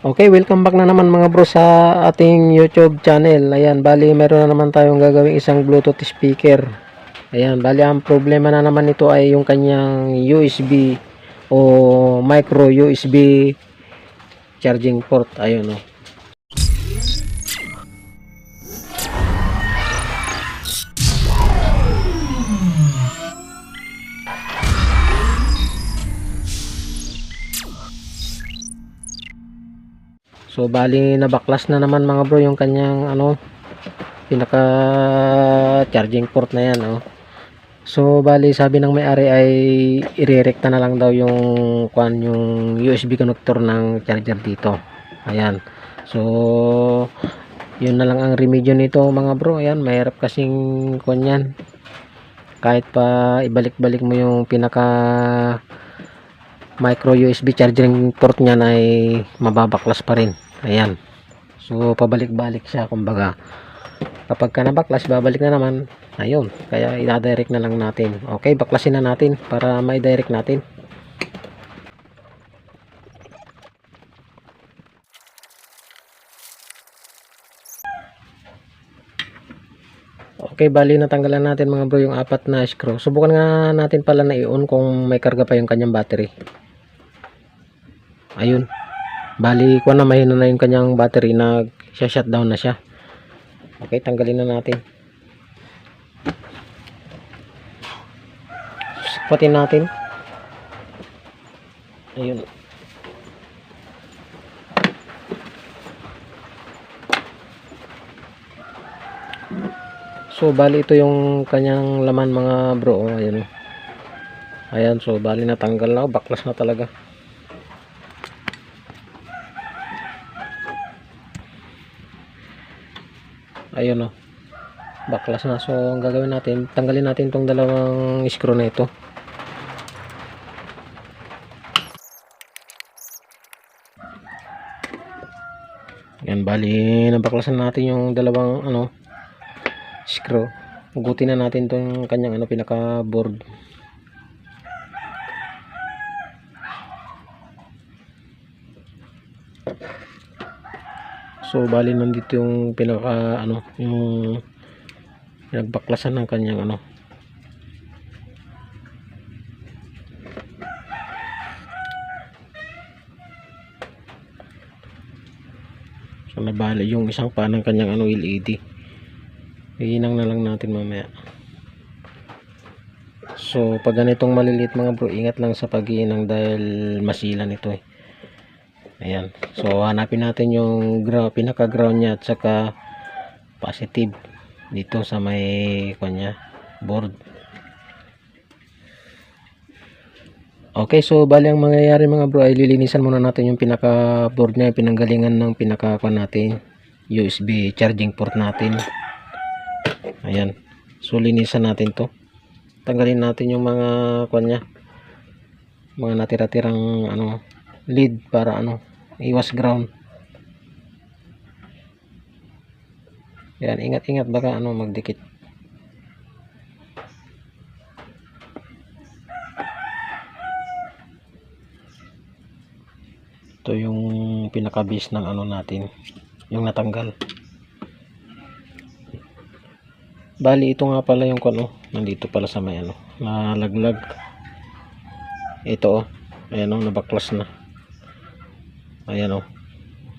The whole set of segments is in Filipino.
Okay, welcome back na naman mga bro sa ating YouTube channel. Ayan, bali meron na naman tayong gagawing isang Bluetooth speaker. Ayan, bali ang problema na naman nito ay yung kanyang USB o micro USB charging port. Ayun oh. So bali nabaklas na naman mga bro yung kanyang ano pinaka charging port na yan oh. So bali sabi ng may-ari ay irerekta na lang daw yung kwan yung USB connector ng charger dito. Ayan. So yun na lang ang remedyo nito mga bro. Ayan, mahirap kasing kwan yan. Kahit pa ibalik-balik mo yung pinaka micro USB charging port niya ay mababaklas pa rin ayan so pabalik-balik siya kumbaga kapag ka nabaklas babalik na naman ayun kaya ina-direct na lang natin okay baklasin na natin para mai-direct natin Okay, bali natanggalan natin mga bro yung apat na screw. Subukan nga natin pala na i-on kung may karga pa yung kanyang battery. Ayun. Bali, kuha na mahina na yung kanyang battery nag shutdown na siya. Okay, tanggalin na natin. Sikpatin natin. Ayun. So, bali ito yung kanyang laman mga bro. Oh, ayan. oh. Ayan, so bali natanggal na. Baklas na talaga. Ayun oh. Baklas na. So, ang gagawin natin, tanggalin natin itong dalawang screw na ito. Yan, bali, nabaklasan natin yung dalawang ano, screw. Ugutin na natin itong kanyang ano, pinaka board. So bali nandito yung pinaka ano, yung nagbaklasan ng kanyang ano. So nabali yung isang pa ng kanyang ano LED. Iinang na lang natin mamaya. So, pag ganitong maliliit mga bro, ingat lang sa pag-iinang dahil masilan ito eh. Ayan. So, hanapin natin yung ground, pinaka-ground niya at saka positive dito sa may kanya board. Okay, so bali ang mangyayari mga bro ay lilinisan muna natin yung pinaka board niya, pinanggalingan ng pinaka natin, USB charging port natin. Ayan. So linisan natin 'to. Tanggalin natin yung mga kwan niya. Mga natira-tirang ano lead para ano iwas ground. Yan, ingat-ingat baka ano magdikit. Ito yung pinaka-base ng ano natin, yung natanggal. Bali, ito nga pala yung ano, nandito pala sa may ano, nalaglag. Ito oh, ayan oh, nabaklas na. Ayan oh.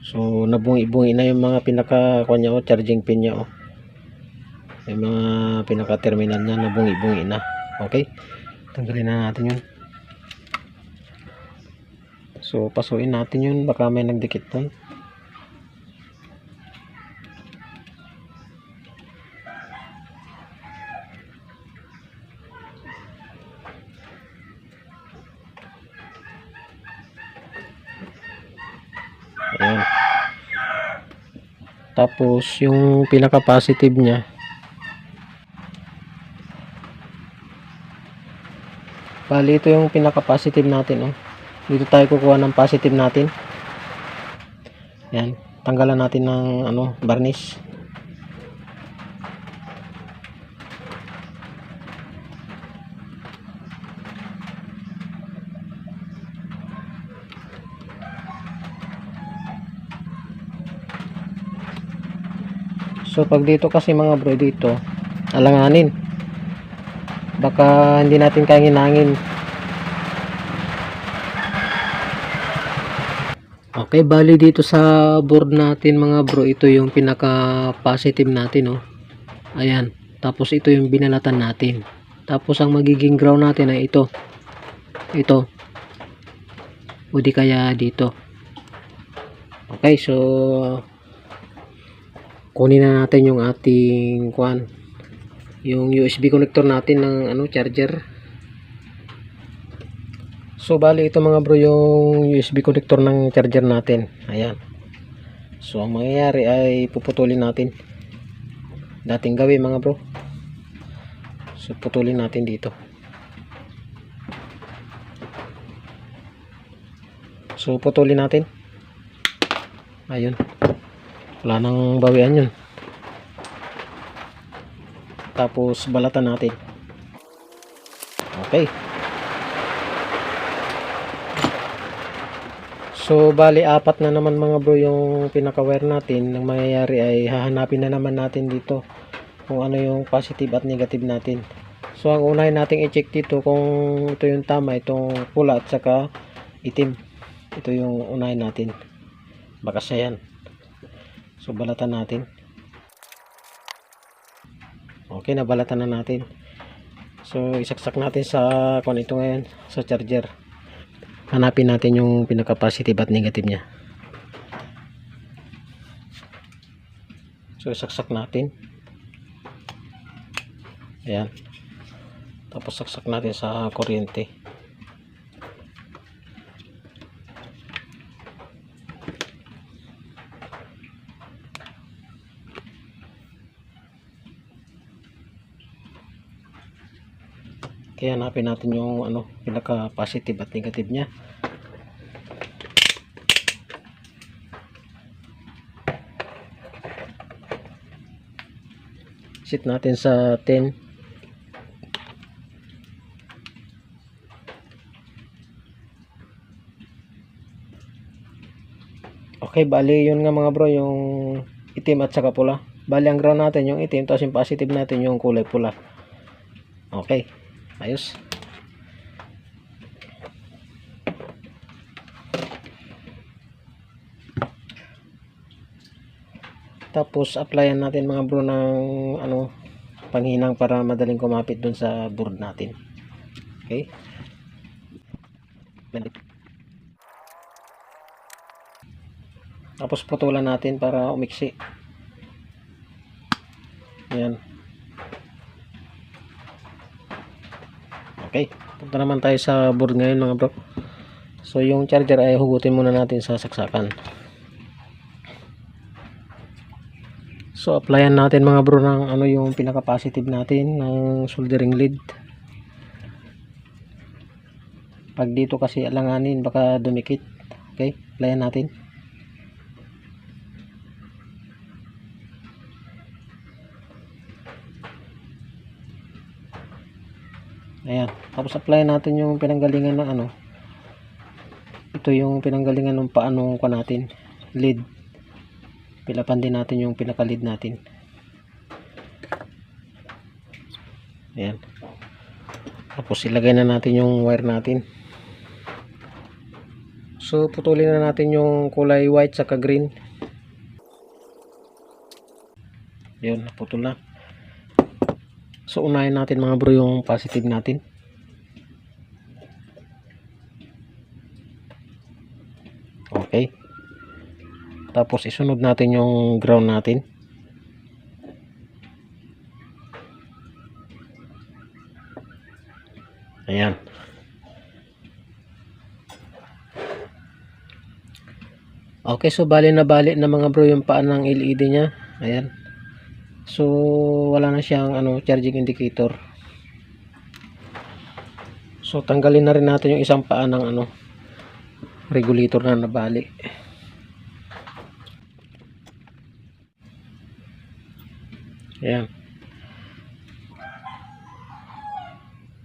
So, nabungi-bungi na yung mga pinaka, kanya oh, charging pin niya oh. Yung mga pinaka terminal niya, nabungi-bungi na. Okay? Tanggalin na natin yun. So, pasuin natin yun, baka may nagdikit doon. Ayan. Tapos, yung pinaka-positive niya, bali ito yung pinaka-positive natin, oh. Dito tayo kukuha ng positive natin. Yan. Tanggalan natin ng, ano, varnish. So pag dito kasi mga bro dito, alanganin. Baka hindi natin kayang hinangin. Okay, bali dito sa board natin mga bro, ito yung pinaka positive natin, oh. Ayan. Tapos ito yung binalatan natin. Tapos ang magiging ground natin ay ito. Ito. O di kaya dito. Okay, so kunin na natin yung ating kuan yung USB connector natin ng ano charger. So bali ito mga bro yung USB connector ng charger natin. Ayan. So ang mangyayari ay puputulin natin. Dating gawin mga bro. So putulin natin dito. So putulin natin. Ayun wala nang bawian yun. Tapos balatan natin. Okay. So bali apat na naman mga bro yung pinaka wire natin. Ang mangyayari ay hahanapin na naman natin dito kung ano yung positive at negative natin. So ang unahin nating i-check dito kung ito yung tama itong pula at saka itim. Ito yung unahin natin. Baka siya yan So balatan natin. Okay, nabalatan na natin. So isaksak natin sa kung ito ngayon sa charger. Hanapin natin yung pinaka positive at negative niya. So isaksak natin. Ayan. Tapos saksak natin sa kuryente. Kaya hanapin natin yung ano, pinaka positive at negative niya. Sit natin sa 10. Okay, bali yun nga mga bro, yung itim at saka pula. Bali ang ground natin yung itim, tapos yung positive natin yung kulay pula. Okay. Ayos. Tapos applyan natin mga bro ng ano panghinang para madaling kumapit dun sa board natin. Okay? Tapos putulan natin para umiksi. Yan. Okay, punta naman tayo sa board ngayon mga bro. So yung charger ay hugutin muna natin sa saksakan. So applyan natin mga bro ng ano yung pinaka positive natin ng soldering lead. Pag dito kasi alanganin baka dumikit. Okay, applyan natin. Ayan. Tapos apply natin yung pinanggalingan ng ano. Ito yung pinanggalingan ng paano ko natin. Lead. Pilapan din natin yung pinaka-lead natin. Ayan. Tapos ilagay na natin yung wire natin. So putulin na natin yung kulay white saka green. Yun, naputol na. So unahin natin mga bro yung positive natin. Okay. Tapos isunod natin yung ground natin. Ayan. Okay, so bali na bali na mga bro yung paan ng LED niya. Ayan. So, wala na siyang ano, charging indicator. So, tanggalin na rin natin yung isang paa ng ano, regulator na nabali. Ayan.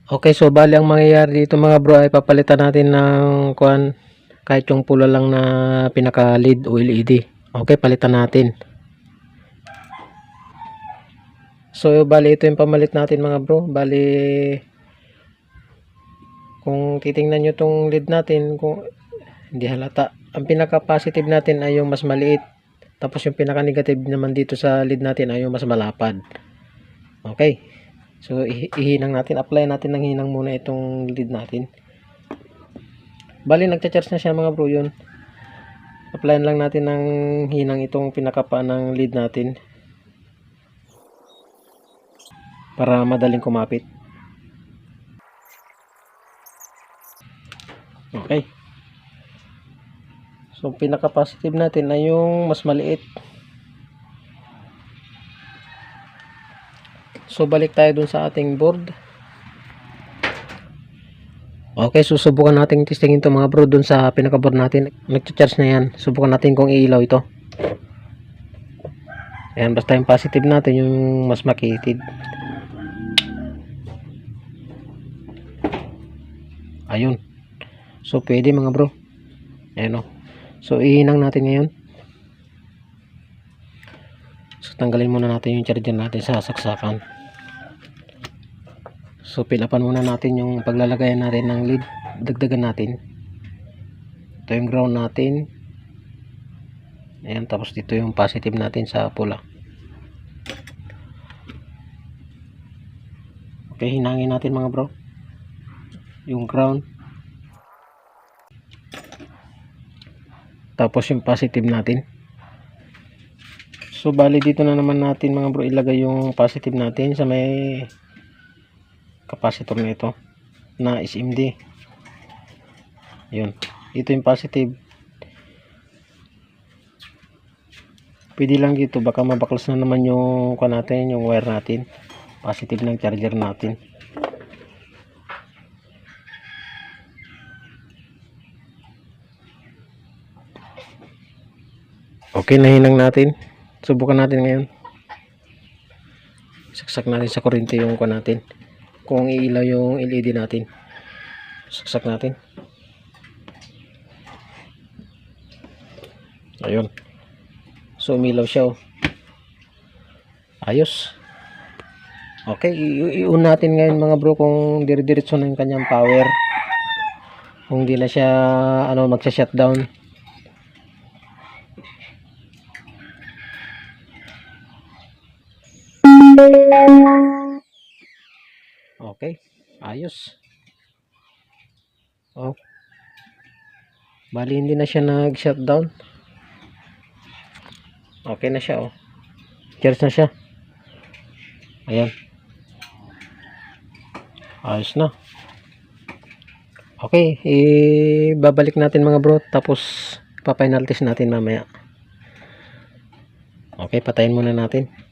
Okay, so bali ang mangyayari dito mga bro ay papalitan natin ng kuan kahit yung pula lang na pinaka lead o LED. Okay, palitan natin. So, bali ito yung pamalit natin mga bro. Bali, kung titingnan nyo tong lead natin, kung hindi halata, ang pinaka-positive natin ay yung mas maliit. Tapos yung pinaka-negative naman dito sa lead natin ay yung mas malapad. Okay. So, ihinang natin. Apply natin ng hinang muna itong lead natin. Bali, nagcha-charge na siya mga bro yun. Applyan lang natin ng hinang itong pinakapa ng lead natin. Para madaling kumapit. Okay. So, pinaka-positive natin ay yung mas maliit. So, balik tayo dun sa ating board. Okay, susubukan natin testingin to mga bro dun sa pinaka-board natin. Nag-charge na yan. Subukan natin kung iilaw ito. Ayan, basta yung positive natin yung mas makitid. Ayun. So, pwede mga bro. Ayan o. So, ihinang natin ngayon. So, tanggalin muna natin yung charger natin sa saksakan. So, pilapan muna natin yung paglalagayan natin ng lead. Dagdagan natin. Ito yung ground natin. Ayan, tapos dito yung positive natin sa pula. Okay, hinangin natin mga bro. Yung ground. Tapos yung positive natin. So, bali dito na naman natin mga bro ilagay yung positive natin sa may capacitor na ito na SMD. Yun. Ito yung positive. Pwede lang dito baka mabaklas na naman yung kuha natin, yung wire natin. Positive ng charger natin. Okay, nahinang natin. Subukan natin ngayon. Saksak natin sa kuryente yung kuha natin. Kung iilaw yung LED natin. Saksak natin. Ayun. So, umilaw siya oh. Ayos. Okay, i- i-on natin ngayon mga bro kung dire-diretso na yung kanyang power. Kung di na siya ano magsa-shutdown. Okay, ayos. Oh. Bali hindi na siya nag-shutdown. Okay na siya oh. Cheers na siya. Ayan. Ayos na. Okay, ibabalik natin mga bro tapos pa-final test natin mamaya. Okay, patayin muna natin.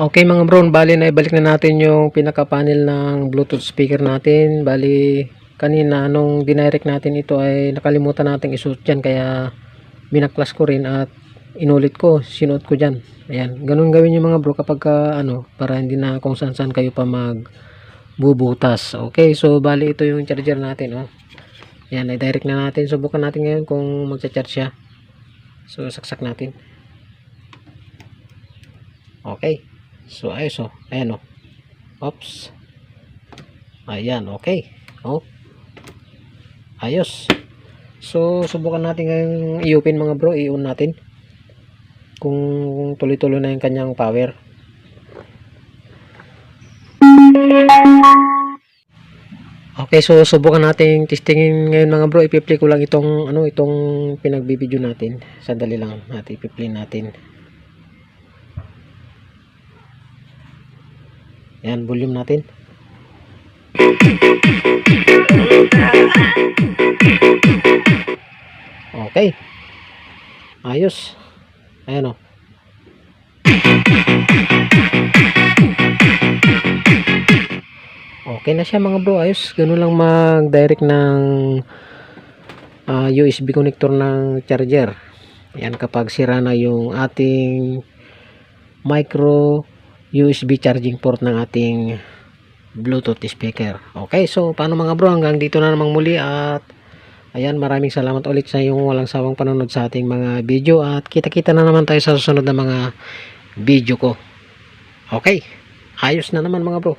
Okay mga bro, bali na ibalik na natin yung pinaka-panel ng Bluetooth speaker natin. Bali kanina nung dinirect natin ito ay nakalimutan nating isuot dyan kaya binaklas ko rin at inulit ko, sinuot ko dyan. Ayan, ganun gawin yung mga bro kapag ka, ano, para hindi na kung saan saan kayo pa mag bubutas. Okay, so bali ito yung charger natin, oh. Ayan, i-direct na natin. Subukan natin ngayon kung magcha-charge siya. So, saksak natin. Okay. So, ayos, oh. Ayan, oh. Oops. Ayan, okay. Oh. Ayos. So, subukan natin ngayong i-open mga bro. I-on natin. Kung tuloy-tuloy na yung kanyang power. Okay, so subukan natin testingin ngayon mga bro. Ipi-play ko lang itong ano, itong pinagbibideo natin. Sandali lang natin ipi-play natin. Yan, volume natin. Okay. Ayos. Ayan o. Okay na siya mga bro. Ayos. Ganun lang mag-direct ng ah, USB connector ng charger. Yan kapag sira na yung ating micro USB charging port ng ating Bluetooth speaker. Okay, so paano mga bro, hanggang dito na namang muli at Ayan, maraming salamat ulit sa iyong walang sawang panonood sa ating mga video at kita-kita na naman tayo sa susunod na mga video ko. Okay, ayos na naman mga bro.